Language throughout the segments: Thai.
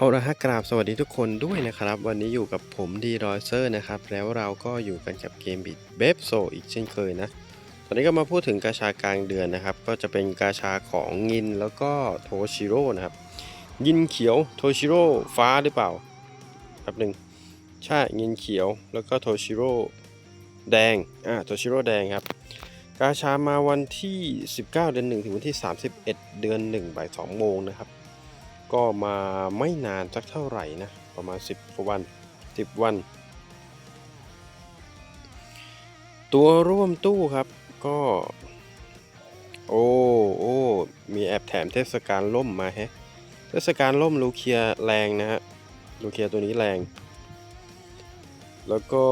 เอาละฮะกราบสวัสดีทุกคนด้วยนะครับ วันนี้อยู่กับผมดีรอยเซอร์นะครับ แล้วเราก็อยู่กันกับเกมบิดเบฟโซอีกเช่นเคยนะ ตอนนี้ก็มาพูดถึงกาชากลางเดือนนะครับ ก็จะเป็นกาชาของงินแล้วก็โทชิโร่นะครับ ยินเขียวโทชิโร่ฟ้าหรือเปล่าครับหนึ่งใช่งินเขียวแล้วก็โทชิโร่แดงอ่าโทชิโร่แดงครับกาชามาวันที่ 19 เดือน1 ถึงวันที่ 31 เดือน1บ่าย2โมงนะครับ ก็มาไม่นานสักเท่าไหร่นะ ประมาณ 10กว่าวัน 10 วัน ตัวร่วมตู้ครับก็ โอ้โอ้มีแอบแถมเทศกาลล่มมาแฮะ เทศกาลล่มลูเคียแรงนะฮะลูเคียตัวนี้แรง แล้วก็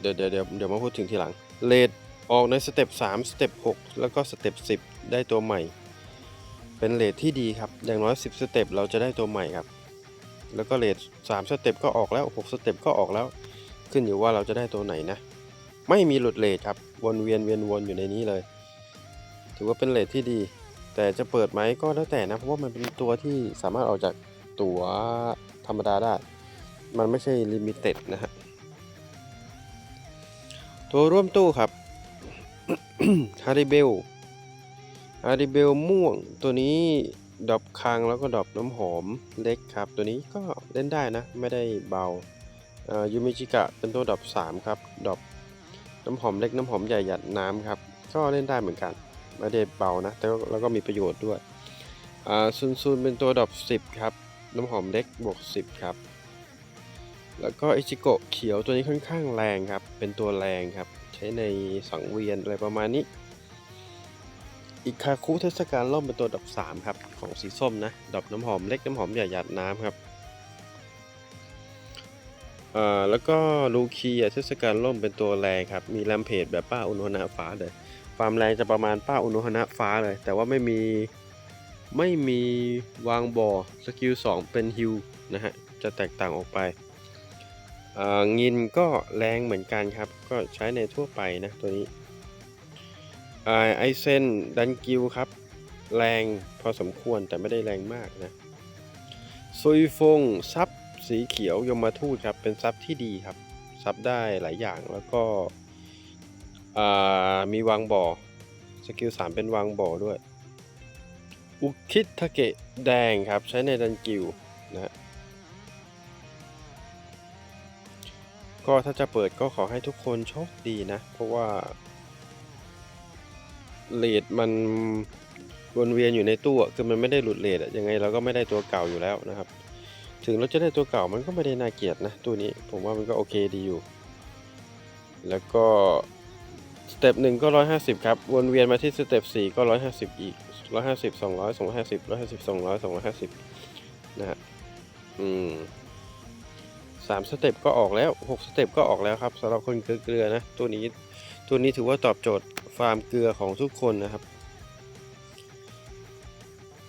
เดี๋ยวเดี๋ยวเดี๋ยวเดี๋ยวมาพูดถึงทีหลังเลดออกในสเต็ป3สเต็ป6แล้วก็สเต็ป10 ได้ตัวใหม่ เป็นเลทที่ดีครับ อย่างน้อย 10 สเต็ปเราจะได้ตัวใหม่ครับ แล้วก็เลท3สเต็ปก็ออกแล้ว 6 สเต็ปก็ออกแล้ว ขึ้นอยู่ว่าเราจะได้ตัวไหนนะ ไม่มีหลุดเลทครับ วนเวียนเวียนวนอยู่ในนี้เลย ถือว่าเป็นเลทที่ดี แต่จะเปิดไหมก็แล้วแต่นะ เพราะว่ามันเป็นตัวที่สามารถออกจากตัวธรรมดาได้ มันไม่ใช่ลิมิเต็ดนะฮะ ตัวร่วมตู้ครับฮาริเบล อาริเบลม่วงตัวนี้ดอปคางแล้วก็ดอปน้ำหอมเล็กครับ ตัวนี้ก็เล่นได้นะ ไม่ได้เบายูมิจิกะเป็นตัวดอป3ครับดอปน้ำหอมเล็กน้ำหอมใหญ่หยัดน้ำครับ ก็เล่นได้เหมือนกันไม่ได้เบานะ แต่ว่าแล้วก็มีประโยชน์ด้วยซุนซุนเป็นตัวดอป10ครับน้ำหอมเล็กบวก10ครับ แล้วก็อิจิโกะเขียวตัวนี้ค่อนข้างแรงครับ เป็นตัวแรงครับ ใช้ในสังเวียนอะไรประมาณนี้ อีกคาคุเทศกาลล่มเป็นตัวดอก3ครับของสีส้มนะดอกน้ำหอมเล็กน้ำหอมใหญ่หยาดน้ำครับอ่อแล้วก็ลูคีอะเทศกาลล่มเป็นตัวแรงครับมีแรมเพจแบบป้าอุณหนาฟ้าเลยความแรงจะประมาณป้าอุณหนาฟ้าเลย แต่ว่าไม่มีไม่มีวางบ่อสกิล2เป็นฮิวนะฮะจะแตกต่างออกไปเงินก็แรงเหมือนกันครับ ก็ใช้ในทั่วไปนะตัวนี้ ไอเซนดันกิวครับ แรงพอสมควรแต่ไม่ได้แรงมากนะซุยฟงซับสีเขียวยมทูตครับ เป็นซับที่ดีครับ ซับได้หลายอย่างแล้วก็มีวางบ่อ สกิล 3 เป็นวางบ่อด้วย อุคิทาเกะแดงครับ ใช้ในดันกิวนะก็ถ้าจะเปิดก็ขอให้ทุกคนโชคดีนะ เพราะว่า เลดมันวนเวียนอยู่ในตู้คือมันไม่ได้หลุดเลดยังไงเราก็ไม่ได้ตัวเก่าอยู่แล้วนะครับ ถึงเราจะได้ตัวเก่ามันก็ไม่ได้น่าเกลียดนะตัวนี้ผมว่ามันก็โอเคดีอยู่ แล้วก็สเต็ปหนึ่งก็ร้อยห้าสิบครับ วนเวียนมาที่สเต็ปสี่ก็ร้อยห้าสิบอีกร้อยห้าสิบสองร้อยสองร้อยห้าสิบร้อยห้าสิบสองร้อยสองร้อยห้าสิบนะฮะอืมสามสเต็ปก็ออกแล้วหกสเต็ปก็ออกแล้วครับสำหรับคนเกลือๆนะ ตัวนี้ตัวนี้ถือว่าตอบโจทย์ ฟาร์มเกลือของทุกคนนะครับ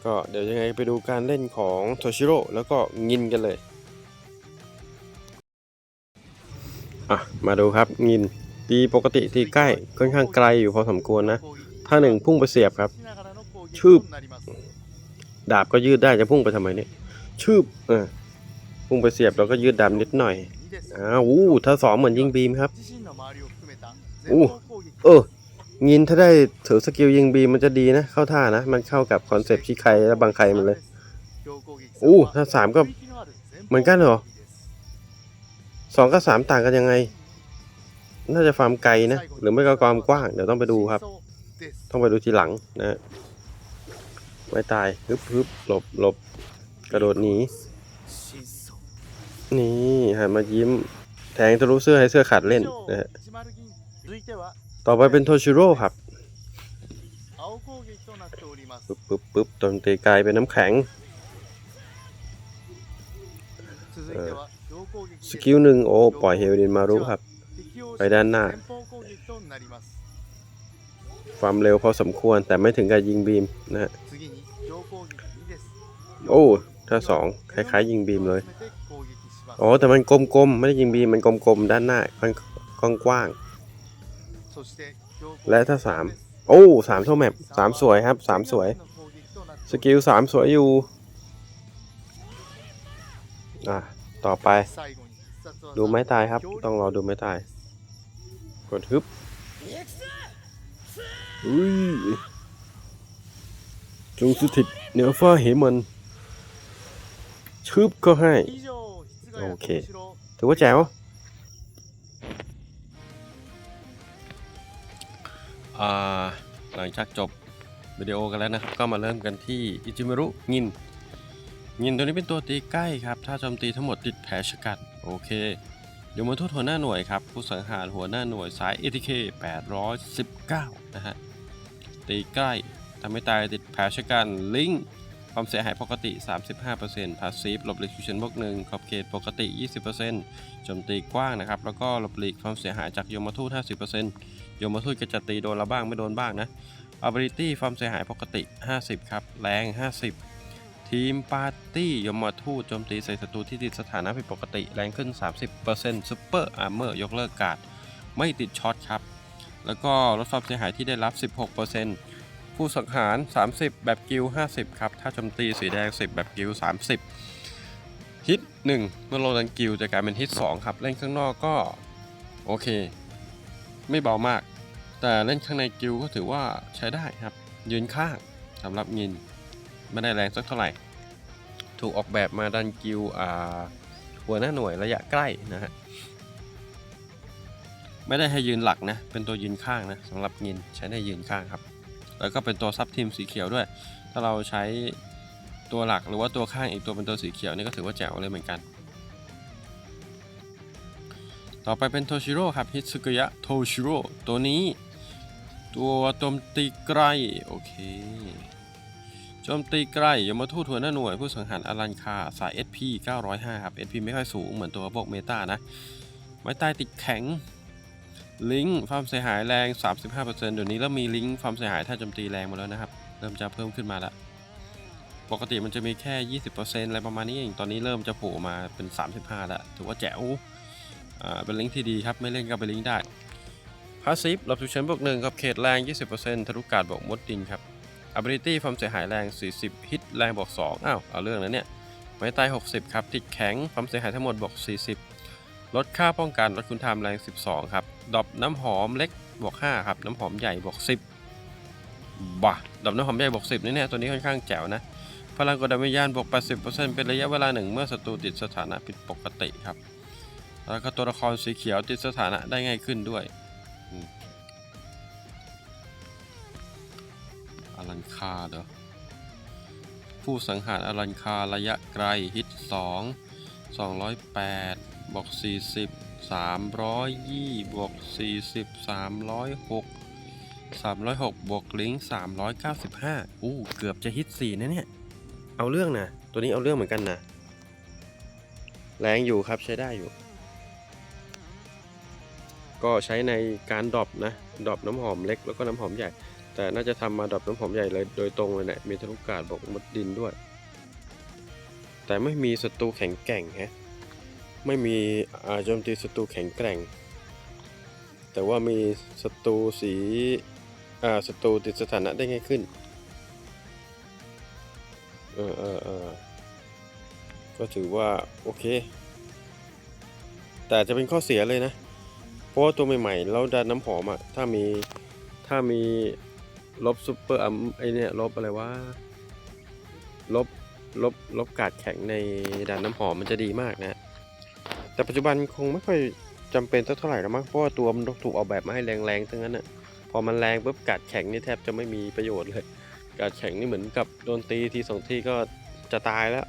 ก็เดี๋ยวยังไงไปดูการเล่นของโทชิโร่แล้วก็งินกันเลยอะมาดูครับงินตีปกติตีใกล้ค่อนข้างไกลอยู่พอสมควรนะ ถ้าหนึ่งพุ่งไปเสียบครับ ชืบดาบก็ยืดได้จะพุ่งไปทำไมเนี่ยชืบเออพุ่งไปเสียบแล้วก็ยืดดาบนิดหน่อยอ้าวถ้าสองเหมือนยิงบีมครับอู้เออ งินถ้าได้ถือสกิลยิงบีมมันจะดีนะ เข้าท่านะ มันเข้ากับคอนเซปต์ชิไคและบางใครมันเลยอู้ถ้าสามก็เหมือนกันเหรอสองกับสามต่างกันยังไง น่าจะฟาร์มไกลนะ หรือไม่ก็ความกว้าง เดี๋ยวต้องไปดูครับ ต้องไปดูทีหลังนะฮะไม่ตายฮึบฮึบหลบหลบกระโดดหนีนี่หันมายิ้ม แทงทะลุเสื้อให้เสื้อขาดเล่นนะฮะ ต่อไปเป็นโทชิโร่ครับปึ๊บปึ๊บปึ๊บตนตีกลายเป็นน้ำแข็งสกิลหนึ่งโอ้ปล่อยเฮลดินมารุครับ ไปด้านหน้า ความเร็วพอสมควรแต่ไม่ถึงกับยิงบีมนะฮะโอ้ถ้าสองคล้ายๆ ยิงบีมเลย อ๋อแต่มันกลมๆ ไม่ได้ยิงบีม มันกลมๆ ด้านหน้าค่อนกว้างๆ และถ้าสามโอ้สามเท่าแมปสามสวยครับสามสวย สกิลสามสวยอยู่ อะ ต่อไป ดูไม้ตายครับ ต้องรอดูไม้ตาย กดฮึบอุ้ยจงสถิตเหนือฟ้าเหมันชึบก็ให้ โอเค ถือว่าแจ๋ว หลังจากจบวิดีโอกันแล้วนะครับ ก็มาเริ่มกันที่อิจิมรุงิน งินตัวนี้เป็นตัวตีใกล้ครับ ถ้าโจมตีทั้งหมดติดแผลชะกันโอเคเดี๋ยวมาทุดหัวหน้าหน่วยครับ ผู้สังหารหัวหน้าหน่วยสาย ATK 819 นะฮะ ตีใกล้ทำให้ตายติดแผลชะกันลิงความเสียหายปกติ 35%พาสซีฟหลบหลีกฉุกเฉินบวกหนึ่งขอบเขตปกติ 20%โจมตีกว้างนะครับ แล้วก็หลบหลีกความเสียหายจากโยมทูต50% โยมทูตก็จะตีโดนเราบ้างไม่โดนบ้างนะ ability ความเสียหายปกติ 50 ครับ แรง 50 ทีมปาร์ตี้ยมทูตโจมตีใส่ศัตรูที่ติดสถานะผิดปกติ แรงขึ้น 30%ซูเปอร์อาร์เมอร์ยกเลิกการ์ดไม่ติดช็อตครับ แล้วก็ลดความเสียหายที่ได้รับ 16%ผู้สังหาร 30 แบบกิล50 ครับ ถ้าโจมตีสีแดง 10 แบบกิล30 ฮิต 1 เมื่อโลดันกิลจะกลายเป็นฮิต 2 ครับ เล่นข้างนอกก็ โอเค ไม่เบามาก แต่เล่นข้างในกิลก็ถือว่าใช้ได้ครับ ยืนข้างสำหรับยินไม่ได้แรงสักเท่าไหร่ ถูกออกแบบมาดันกิลหัวหน้าหน่วยระยะใกล้นะฮะไม่ได้ให้ยืนหลักนะ เป็นตัวยืนข้างนะสำหรับยินใช้ได้ยืนข้างครับ แล้วก็เป็นตัวซับทีมสีเขียวด้วย ถ้าเราใช้ตัวหลักหรือว่าตัวข้างอีกตัวเป็นตัวสีเขียวนี่ก็ถือว่าแจ๋วเลยเหมือนกัน ต่อไปเป็นโทชิโร่ครับฮิตสึกุยะโทชิโร่ตัวนี้ ตัวโจมตีไกลโอเคโจมตีไกลยมทูตหัวหน้าหน่วย ผู้สังหารอลันคาสาย SP 905 ครับ SP ไม่ค่อยสูง เหมือนตัวพวกเมตานะ ไม้ตายติดแข็ง ลิงก์ความเสียหายแรง 35%เดี๋ยวนี้เริ่มมีลิงก์ความเสียหายถ้าโจมตีแรงหมาแล้วนะครับ เริ่มจะเพิ่มขึ้นมาแล้วปกติมันจะมีแค่ 20%อะไรประมาณนี้เองตอนนี้เริ่มจะโผล่มาเป็น 35แล้วถือว่าแจ๋ว อ่าเป็นลิงก์ที่ดีครับ ไม่เล่นก็ไปลิงก์ได้พาสซีฟหลบฉุกเฉินบวกหนึ่งครับเขตแรง 20%ทะลุกาดบวกมดดินครับ ability ความเสียหายแรง 40 ฮิตแรงบวก2อ้าวเอาเรื่องแล้วเนี่ยไม้ตาย 60 ครับติดแข็งความเสียหายทั้งหมดบวก 40 ลดค่าป้องกันลดคุณทามแรง 12 ครับดอปน้ำหอมเล็กบวก5ครับน้ำหอมใหญ่บวก10บ่ะดอปน้ำหอมใหญ่บวก10นี่เนี่ยตัวนี้ค่อนข้างแจ๋วนะพลังกดดันวิญญาณบวก 80%เป็นระยะเวลาหนึ่งเมื่อศัตรูติดสถานะผิดปกติครับ แล้วก็ตัวละครสีเขียวติดสถานะได้ง่ายขึ้นด้วยอลันคาเด้อผู้สังหารอลันคาระยะไกลฮิต 2 208บวก40 320บวก40 306 306บวกลิงก์395อู้เกือบจะฮิต4นะเนี่ย เอาเรื่องนะ ตัวนี้เอาเรื่องเหมือนกันนะ แรงอยู่ครับใช้ได้อยู่ ก็ใช้ในการดรอปนะดรอปน้ำหอมเล็กแล้วก็น้ำหอมใหญ่ แต่น่าจะทำมาดรอปน้ำหอมใหญ่เลยโดยตรงเลยแหละมีทะลุกาดบอกมดดินด้วย แต่ไม่มีศัตรูแข็งแกร่งฮะไม่มีอาโจมตีศัตรูแข็งแกร่ง แต่ว่ามีศัตรูสีอ่าศัตรูติดสถานะได้ง่ายขึ้นเออเออเออก็ถือว่า โอเค แต่จะเป็นข้อเสียเลยนะ เพราะว่าตัวใหม่ๆแล้วดันน้ำหอมอะถ้ามีถ้ามีลบซูเปอร์อัมไอเนี่ยลบอะไรว่าลบลบลบกาดแข็งในดันน้ำหอมมันจะดีมากนะ แต่ปัจจุบันคงไม่ค่อยจำเป็นเท่าไหร่แล้วมั้งเพราะว่าตัวมันถูกออกแบบมาให้แรงๆทั้งนั้นอะพอมันแรงปุ๊บกาดแข็งนี่แทบจะไม่มีประโยชน์เลย กาดแข็งนี่เหมือนกับโดนตีทีสองทีก็จะตายแล้ว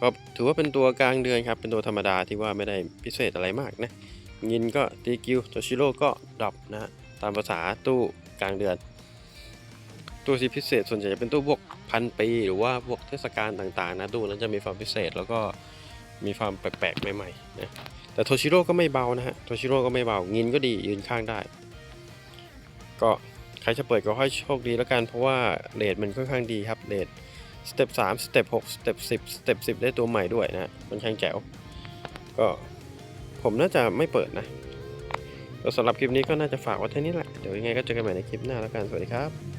ก็ถือว่าเป็นตัวกลางเดือนครับ เป็นตัวธรรมดาที่ว่าไม่ได้พิเศษอะไรมากนะยินก็ตีกิวโตชิโร่ก็ดรอปนะฮะตามภาษาตู้กลางเดือน ตู้ที่พิเศษส่วนใหญ่จะเป็นตู้พวกพันปีหรือว่าพวกเทศกาลต่างๆนะตู้นั้นจะมีความพิเศษแล้วก็มีความแปลกๆใหม่ๆนะแต่โทชิโร่ก็ไม่เบานะฮะโทชิโร่ก็ไม่เบายินก็ดียืนข้างได้ ก็ใครจะเปิดก็ให้โชคดีแล้วกันเพราะว่าเลทมันค่อนข้างดีครับเลท สเต็ปสามสเต็ปหกสเต็ปสิบสเต็ปสิบได้ตัวใหม่ด้วยนะมันช่างแจ๋วก็ผมน่าจะไม่เปิดนะสำหรับคลิปนี้ก็น่าจะฝากไว้เท่านี้แหละ เดี๋ยวยังไงก็เจอกันใหม่ในคลิปหน้าแล้วกัน สวัสดีครับ